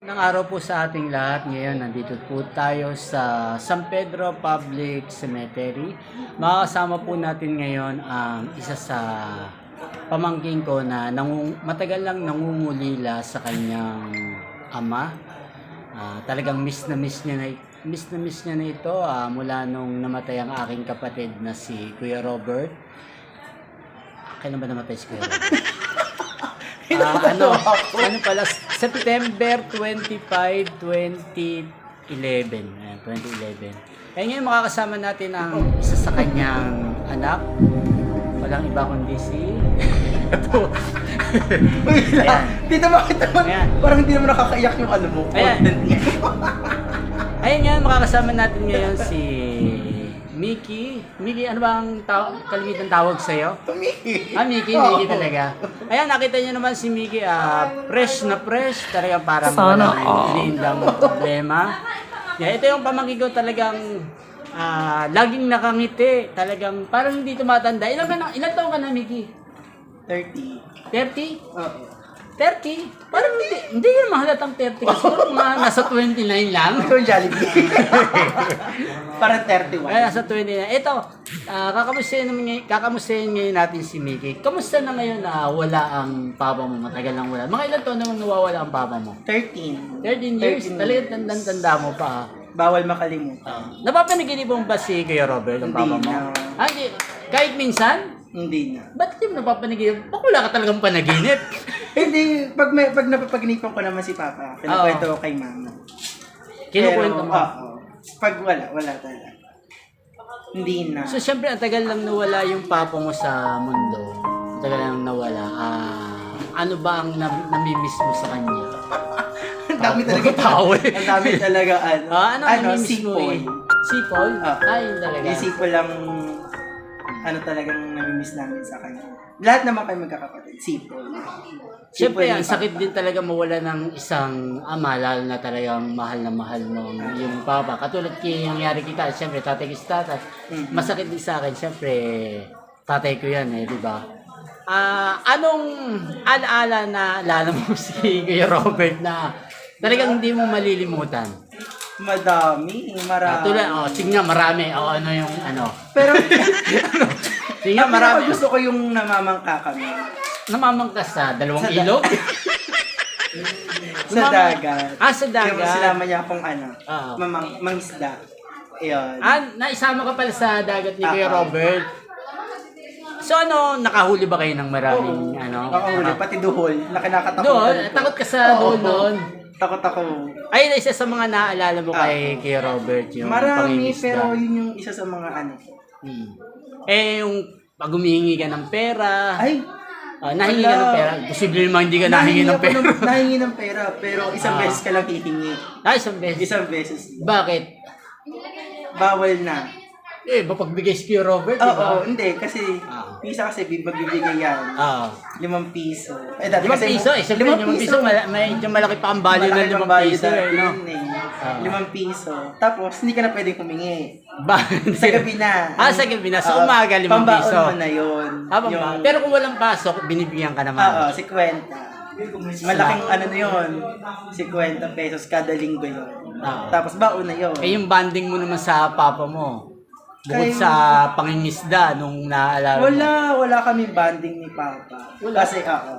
Ng araw po sa ating lahat. Ngayon, nandito po tayo sa San Pedro Public Cemetery. Makakasama po natin ngayon ang isa sa pamangking ko na nangung, matagal lang nangungulila sa kanyang ama. Ah, talagang miss na miss niya na miss na miss niya na ito ah, mula nung namatay ang aking kapatid na si Kuya Robert. Kailan ba namatay si Kuya Robert? Ah, ano, ano pala, September 25, 2011. Ayan, 2011. Kaya ngayon makakasama natin ang isa sa kanyang anak. Walang iba kundi si... Ito. Ayan. Dito bakit naman, Ayan. parang hindi naman nakakaiyak yung ano mo. Ayan. Ayun nga, makakasama natin ngayon si Mickey. Mickey, ano ba ang taw- kalimitan tawag sa'yo? Tumiki. Ah, Mickey, Mickey talaga. Ayan, nakita niyo naman si Mickey, ah, fresh na fresh, talagang parang Sana walang iniindang problema. Yeah, ito yung pamangkin ko talagang ah, laging nakangiti, talagang parang hindi tumatanda. Ilan ka na, ilan taon ka na, Mickey? 30. 30? Oo. 30? Parang hindi, hindi yun mahalatang 30 kasi mga nasa 29 lang. Ikaw yung Jollibee. parang 31. Ay, nasa 29. Ito, ah, kakamustahin naman kakamustahin ngayon natin si Mickey. Kamusta na ngayon na wala ang papa mo? Matagal lang wala. Mga ilan taon namang nawawala ang papa mo? 13. 13 years? 13 Talagang tandang-tanda mo pa. ah. Bawal makalimutan. Uh, napapanaginip mo ba si Kuya Robert, ang Hindi papa mo? na. Ah, hindi. Kahit minsan? Hindi na. Ba't hindi mo napapanaginip? Baka wala ka talagang panaginip. Hindi, pag, may, pag napapaginipan ko naman si Papa, kinukwento ko kay Mama. Kinukwento mo. Oo. Pag wala, wala talaga. Hindi na. So, syempre, ang tagal lang nawala yung papa mo sa mundo. Ang tagal lang nawala. Ah, ano ba ang nam- namimiss mo sa kanya? Ang dami talaga. Tao eh. Ang dami talaga ano. Ah, ano, ano namimiss mo sipol. eh? Sipol? Ah. Ay, yun talaga. Yung sipol lang, ano talagang namimiss namin sa kanya. Lahat naman kayo magkakapatid. Sipol. Siyempre, ang sakit din talaga mawala ng isang ama, lalo na talagang mahal na mahal mo yung papa. Katulad kay nangyari kita, siyempre, tatay ko si tatay. Mhm. Masakit din sa akin, siyempre, tatay ko yan eh, di ba? Ah, anong alaala na alala mo si Kuya Robert na talagang hindi mo malilimutan? Madami, marami. Ah, tulad, oh, nga, marami. O, ano yung, ano. Pero, nga, ang marami. pinaka gusto ko yung namamangka kami. Namamangkas sa dalawang Sa da- ilog? Sa dagat. Ah, sa dagat. Yung sinama niya akong ano, Ah. mamang, mangisda. Ayun. Ah, naisama ka pala sa dagat ni Kuya Ah, ah. Robert. So ano, nakahuli ba kayo ng maraming ano? Ako huli, pati duhol, na kinakatakutan Doon, ko. takot ka sa Oo. doon noon. Takot ako. Ay, isa sa mga naalala mo Ah. kay Robert yung Marami, pangingisda. pero yun yung isa sa mga ano. Hmm. Eh, yung pag humihingi ka ng pera, Ay, ah, nahingi ka wala. ng pera, posible naman hindi ka nahingi ng ako pera. ng- nahingi ng pera, pero isang Ah. beses ka lang hihingi. Ay, isang beses. Isang beses. Bakit? Bawal na. Eh, mapagbigay si Kuya Robert, di Oo, ba? hindi, kasi Ah. isa kasi magbibigay yan. Ah. Limang piso. Eh, dati Limang kasi- piso, eh, siyempre, limang piso, mala- medyo malaki pa ang value ng Malaki limang pang piso, eh, no? yun eh. Ah. Limang piso. Tapos, hindi ka na pwedeng humingi. Ba? Sa gabi na. Ah, sa gabi na. Sa Oo, umaga, limang pambaon piso. mo na yun. Ah, pamba- Pero kung walang pasok, binibigyan ka naman. Oo, si Kwenta. Malaking ano na yun. 50 pesos kada linggo yun. Ah. Tapos baon na yun. Eh, yung banding mo naman sa papa mo. Bukod Kay- sa pangingisda nung naalala mo. Wala, wala kami banding ni Papa. Wala. Kasi oo.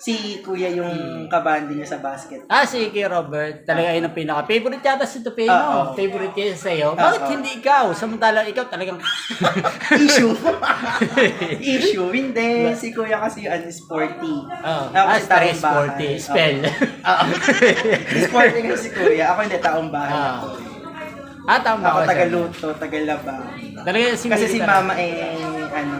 Si Kuya yung kabanding niya sa basket. Ah, si Kay Robert, talaga yun ang pinaka-favorite yata si Tupino. Ah, oo. Favorite niya sa'yo. Ah, Bakit oo. hindi ikaw? Samantalang ikaw talagang... Issue. Issue. Hindi. Si Kuya kasi ano, sporty. Oh, Ako ah, si taong very sporty. bahay. Spell. Oo. sporty kasi si Kuya. Ako hindi, taong bahay. Ah. ako. ah, tama Ako ka siya. tagaluto, tagalaba. Talaga si Kasi si mama eh, ano,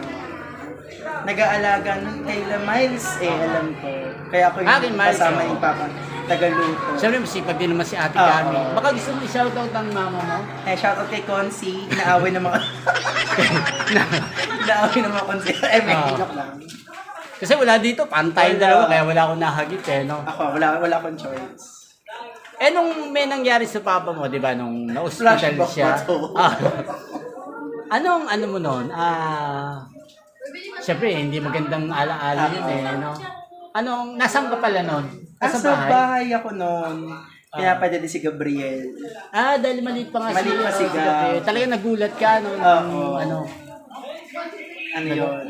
nag-aalaga nun kay La Miles, eh, alam ko. Kaya ako yung Miles, kasama oo. ni Papa, tagaluto. Siyempre, masipag din naman si Ate oo. Baka gusto mo i-shoutout ang mama mo? Eh, shoutout kay Consi, inaaway ng mga... inaaway ng mga Consi. Eh, may Ah. joke lang. Kasi wala dito, pantay Wala. dalawa, kaya wala akong nahagit eh, no? Ako, wala, wala akong choice. Eh, nung may nangyari sa papa mo, di ba, nung na-hospital Flashback siya. ba to? Ah, anong, ano mo noon? Ah, Siyempre, hindi magandang alaala yun eh, no? Anong, nasaan ka pala noon? Ah, Nasa sa bahay? bahay ako noon. Pinapadala si Gabriel. Ah, dahil maliit pa nga Maliit pa si Gab. Gabriel. Talaga nagulat ka, no? Oo. nung ano. Ano yun?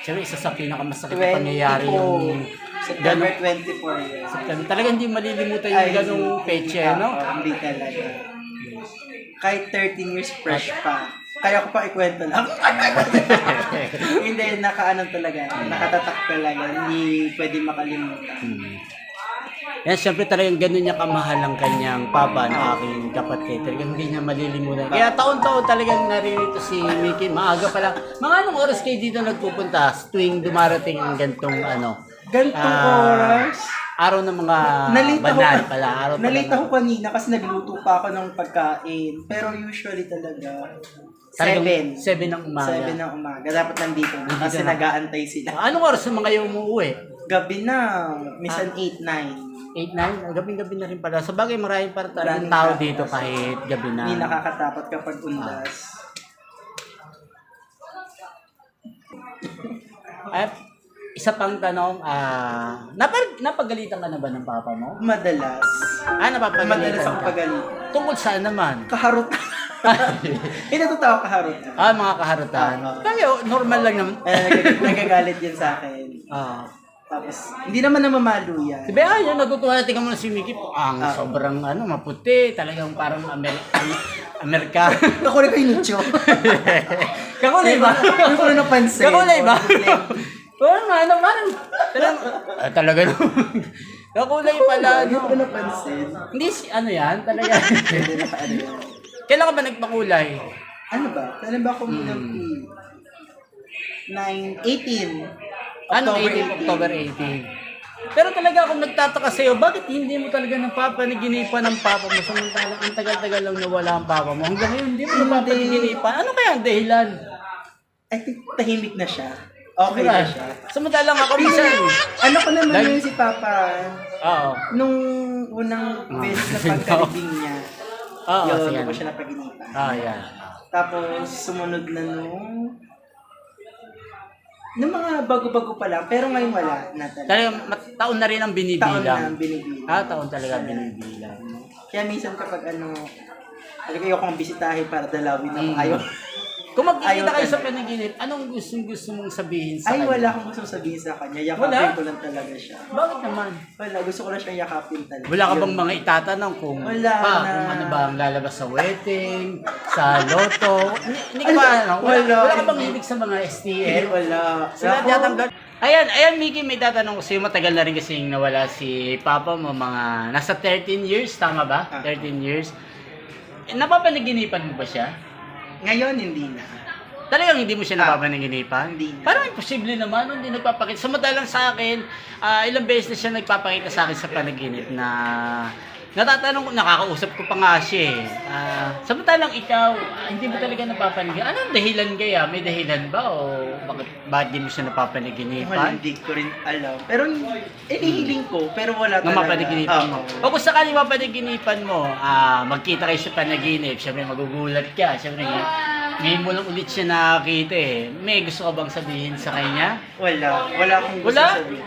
Siyempre, isa sa pinakamasakit na pangyayari yung 24. September 24 yun. September. Talaga hindi malilimutan yung ganong peche, no? Oo, hindi talaga. Kahit 13 years fresh pa. Kaya ko pa ikwento lang. hindi, nakaano talaga. Nakatatak talaga. Hindi pwede makalimutan. Hmm. Yan, siyempre talagang ganun niya kamahal ang kanyang papa na aking kapatid. Talagang hindi niya malilimutan. Kaya taon-taon talagang naririto si Mickey. Maaga pa lang. Mga anong oras kayo dito nagpupunta tuwing dumarating ang gantong ano? Gantong Ah, oras. Araw ng mga Nalita banal pala. Araw nalita ako kanina kasi nagluto pa ako ng pagkain. Pero usually talaga, 7. Seven ng umaga. 7 ng umaga. Dapat nandito na Nandito kasi na. nag-aantay sila. Anong oras yung mga yung umuwi? Gabi na, minsan 8, 9. 8, 9? Gabing-gabi na rin pala. Sa bagay, maraming para talagang Maraming tao tao. dito kahit gabi na. Hindi nakakatakot kapag undas. At isa pang tanong, ah, napag napagalitan ka na ba ng papa mo? Madalas. Ah, napapagalitan Madalas ako ka. pagalit. Tungkol saan naman? Kaharot. Hindi totoo kaharot. ah, mga kaharutan. Oo. Kaya normal lang naman. Eh, nag- nagagalit yan sa akin. Ah. Tapos, hindi naman namamalo yan. Diba, ah, yun, natutuwa. Tingnan mo na si Mickey. Ang Ah. sobrang ano, maputi. Talagang parang Amer Amerika. Kakulay ko yung nicho. Kakulay ba? Hindi ko na napansin. Kakulay ba? Parang ano, parang, talagang, ah, talaga naman. Kakulay pala, Hindi ko napansin. Hindi, si, ano yan, talaga. Ano. Kailan ka ba nagpakulay? Ano ba? Kailan ba ako nag 9, 18. Ano, October 18, October 18. Pero talaga akong nagtataka sa'yo, bakit hindi mo talaga ng papa naginipan ng papa mo samantalang ang tagal-tagal lang nawala ang papa mo. Hanggang ngayon, hindi mo ng papa Hindi. naginipan. Ano kaya ang dahilan? I think tahimik na siya. Okay na siya. Samantalang ako minsan. Ano ko naman Lagi- yun si Papa, Oo. nung unang Ah. beses na pagkalibing niya, Oo, yun, sige. doon ko siya napaginipan. Ah, yan. Tapos, sumunod na nung... Nung mga bago-bago pa lang, pero ngayon wala na talaga. Talagang mat- taon na rin ang Taon na binibilang. ang binibilang. Ah, taon talaga binibilang. Kaya minsan kapag ano, talaga ayoko kong bisitahin para dalawin ako. Mm. Ayaw. Kung magkikita kayo sa panaginip, anong gustong gusto mong sabihin sa Ay, kanya? wala akong gusto sabihin sa kanya. Yakapin Wala? ko lang talaga siya. Bakit naman? Wala, gusto ko lang siyang yakapin talaga. Wala ka bang mga itatanong kung Wala pa, na. kung ano ba ang lalabas sa wedding, sa loto? Hindi, hindi ka ba, ano? Wala, Wala. wala ka bang hilig sa mga STL? wala. Sila Ako, tiyatanggal. Ayan, ayan Miki, may tatanong ko sa'yo. Matagal na rin kasi nawala si Papa mo, mga nasa 13 years, tama ba? Ah. 13 years. Eh, napapanaginipan mo ba siya? Ngayon, hindi na. Talagang hindi mo siya Ah. napapanaginipan? Hindi na. Parang imposible naman, hindi nagpapakita. Samantalang sa akin, ah, ilang beses na siya nagpapakita sa akin sa panaginip na natatanong ko, nakakausap ko pa nga siya eh. Ah, samantalang ikaw, ah, hindi mo talaga napapanaginipan. Anong dahilan kaya? May dahilan ba o bakit, bakit di mo siya napapanaginipan? hindi ko rin alam. Pero, inihiling ko, pero wala Nung talaga. mapanaginipan mo. Oo. O kung sakaling mapanaginipan mo, ah, magkita kayo sa panaginip, syempre magugulat ka. Syempre, ngayon mo lang ulit siya nakakita eh. May gusto ka bang sabihin sa kanya? Wala. Wala akong gusto Wala? sabihin.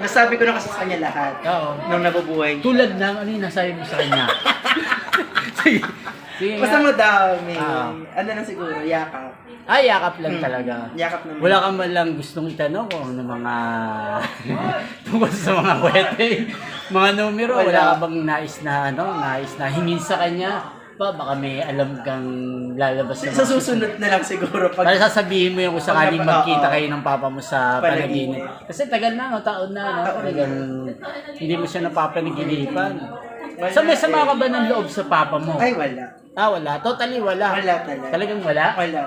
Nasabi ko na kasi sa kanya lahat. Oo. Nung nabubuhay niya. Tulad ng ano yung nasabi mo sa kanya. Sige. Sige Basta nga. madami. Ah. Ano na siguro, yakap. Ay, yakap lang Hmm. talaga. Yakap naman. Wala ka man lang gustong itanong kung ano mga tungkol sa mga wedding, mga numero, wala. Wala. ka bang nais na ano, nais na hingin sa kanya? Pa, baka may alam kang lalabas na Sa mga- susunod na lang siguro. Pag, Para sasabihin mo yung kung sakaling Pag- magkita oo. kayo ng papa mo sa Panaginip. panaginip. Kasi tagal na, no? taon na, no? Taon na. Talagang hindi mo siya napapanaginipan. Sa may sama ka ba ng loob sa papa mo? ay, wala. Ah, wala. Totally wala. Wala talaga. Talagang wala? Wala.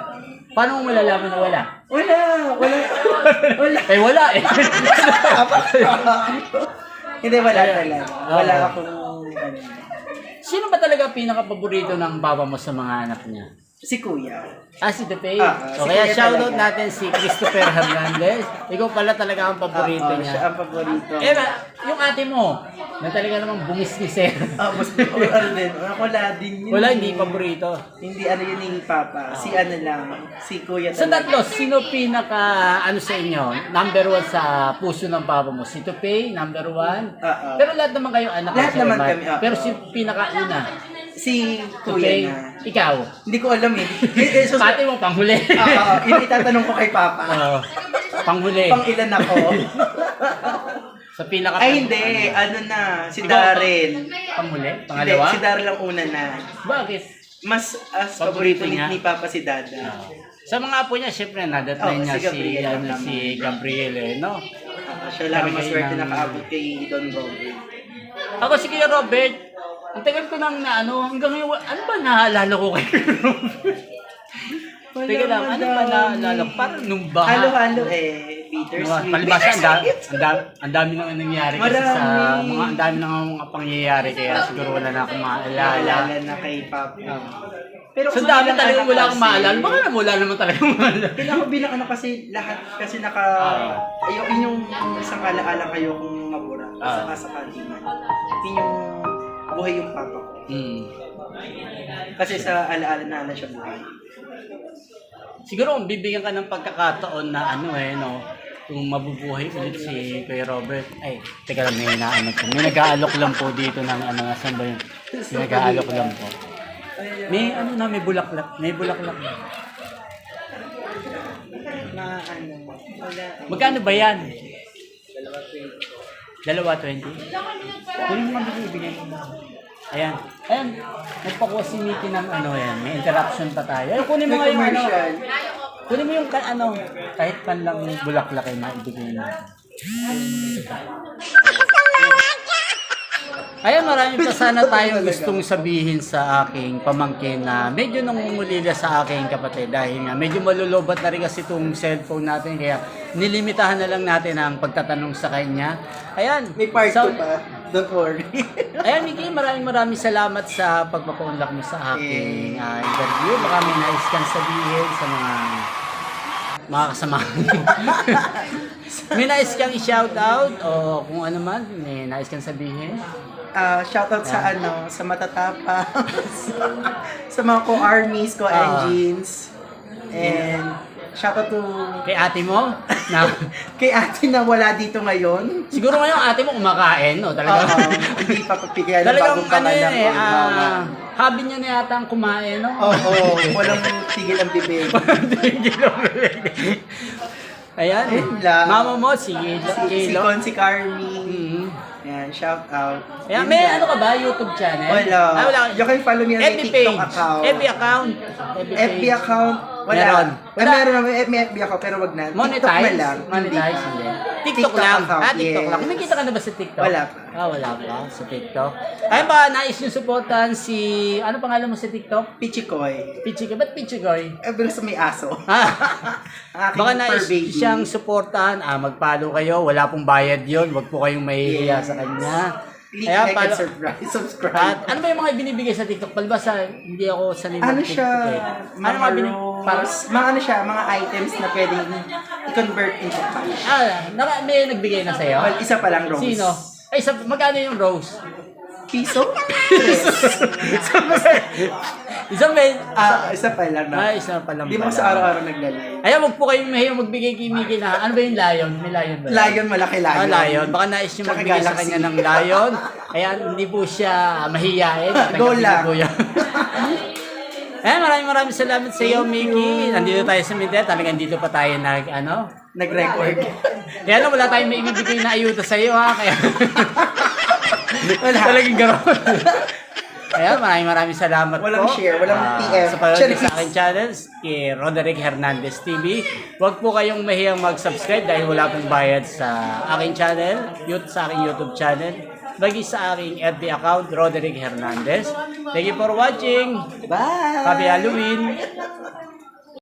Paano mo malalaman na wala? Wala. Wala. wala. Eh, wala eh. Hindi, wala talaga. Wala akong... ano. Sino ba talaga pinaka-paborito ng papa mo sa mga anak niya? Si Kuya. Ah, si Depay. Ah, ah, so, si kaya Kuya shoutout talaga. natin si Christopher Hernandez. Ikaw pala talaga ang paborito Oo, niya. Siya ang paborito. Eh, ba, yung ate mo, na talaga namang bungis ni Sir. Ah, mas ano din. Ako wala din yun. Wala, eh. hindi paborito. Hindi ano yun ni Papa. Si ano lang. Si Kuya Sa tatlo, talaga. sino pinaka, ano sa inyo, number one sa puso ng papa mo? Si Tupay, number one. Oo. Pero lahat naman kayo anak Lahat ni Sir naman Mark. kami, oo. Pero si pinaka-una, Si Kuya na. ikaw. Hindi ko alam eh. eh, eh so, Ate mo, panghuli. Ah, yun itatanong ko kay Papa. Oo. panghuli. Pang ilan ako? Sa pinaka Ay hindi, ano na, si Ikaw, Darren. Panghuli? Hindi, Pangalawa? si Darren lang una na. Bakit? Mas as Paborito paborito ni, ni Papa si Dada. Oo. Sa mga apo niya, syempre, nadatay Oo, niya si si, Gabriel. ano, si Gabriel, eh, no? Ah, siya lang ang yun ang- nakaabot kay Don Robert. Ako si Kuya Robert, ang tagal ko nang na ano, hanggang ngayon, ano ba naalala ko kay Robert? Teka lang, ano ba naalala ko? Parang nung baha. Halo-halo eh, bittersweet. Palibasa, ang dami, ang dami, ang dami nang nangyayari kasi sa Marami. mga, ang dami nang mga pangyayari kaya siguro wala na akong maalala. Naalala na kay Papa. Pero So kung dami anak wala akong maalala. Baka naman wala naman talagang maalala. Pero ako bilang ano kasi lahat kasi naka Ah. ayaw yun yung isang alaala kayo kung mabura Ah. sa kasakali man. Yun yung buhay yung papa ko. Hmm. Kasi sa alaala na ala siya buhay. Siguro kung bibigyan ka ng pagkakataon na ano eh, no, kung mabubuhay ulit si Kuya Robert. Ay, teka lang, may inaano ko. May nag-aalok lang po dito ng ano, nasan ba yun? May nag-aalok lang po. May ano na, may bulaklak. May bulaklak. Na ano, wala. Magkano ba yan? Dalawa 20. Kunin mo nga bigay mo. Ayan. Ayan. Nagpakuha si Mickey ng ano yan. May interruption pa tayo. Ayun, kunin mo nga yung ano. Kunin mo yung ka- ano. Kahit pan lang bulaklak ay maibigay mo. Ayan, marami pa sana tayong gustong sabihin sa aking pamangkin na medyo nangungulila sa aking kapatid dahil nga medyo malulobat na rin kasi itong cellphone natin kaya nilimitahan na lang natin ang pagtatanong sa kanya. Ayan. May part so- 2 pa. Don't worry. Ayan, Miki, maraming maraming salamat sa pagpapaunlak mo sa aking ah, interview. Baka may nais kang sabihin sa mga mga kasamahan mo. may nais kang i-shout out o kung ano man, may nais kang sabihin. Ah, shoutout sa ano, sa matatapang, sa, sa mga co-armies, co-engines, and shoutout to Kay ate mo, na, kay ate na wala dito ngayon. siguro ngayon ate mo kumakain, no? Oo, Talaga. hindi pa papigyan ng bagong ano pangalan yun eh, ko. ah, hobby niya na yata ang kumain, no? Oo, walang tigil ang bibig. Ayan. Ayun lang. Mama mo, si Si, si Kilo. Consi Carmi. Mhm. Yan, shout out. Ayan, may lang. ano ka ba? YouTube channel? Wala. Ah, wala. You can follow me on my TikTok page. account. FB account. FB, FB account, wala. Meron. Wala. meron naman, may FB account, pero wag na. TikTok Monetize? na lang. Monetize, hindi. TikTok, TikTok lang. account, ah, TikTok yes. lang. Kumikita ka na ba sa TikTok? Wala pa. Ah, wala pa sa TikTok. Ayun ba, nais nyo supportan si... Ano pangalan mo sa TikTok? Pichikoy. Pichigoy. Ba't Pichigoy? Eh, bilang sa may aso. Ah, baka nais baby. siyang supportan. Ah, mag-follow kayo. Wala pong bayad yon. Huwag po kayong mahihiya Yes. sa kanya. Click Kaya, like and follow- subscribe. At ano ba yung mga binibigay sa TikTok? Palibasa, hindi ako sanay ano mag-TikTok siya, eh. Ano mga mga binibigay? rolls, Para, mga ano siya, mga items na pwedeng i-convert into cash. ah, naka, may nagbigay na sa'yo? Well, isa pa lang rose. Sino? Ay, sa, magkano yung rose? Piso? Tres. Isang may... ah, isa pa lang na. Ay, isa pa lang Hindi mo pala. sa araw-araw naglalay. Ayan, wag po kayong mahiyang magbigay kay Mickey na, ano ba yung lion? May lion ba? Lion, malaki lion. Ah, lion. Baka nais nyo Tsaka magbigay sa galaxy. kanya ng lion. Ayan, hindi po siya mahihiyain. Go Tanggapin lang. niyo po yan. Ayan, maraming maraming salamat sa iyo, Mickey. Nandito tayo sa Mindanao. Talagang dito pa tayo nag, ano? Nag-record. Kaya lang, wala tayong may ibibigay na ayuda sa iyo, ha? Kaya... Wala. Talagang gano'n. Ayan, maraming maraming salamat Walang po. share, walang Ah, PM. Sa panonood sa aking channel, kay Roderick Hernandez TV. Huwag po kayong mahiyang mag-subscribe dahil wala pong bayad sa aking channel, yut sa aking YouTube channel, bagi sa aking FB account, Roderick Hernandez. Thank you for watching. Bye! Happy Halloween!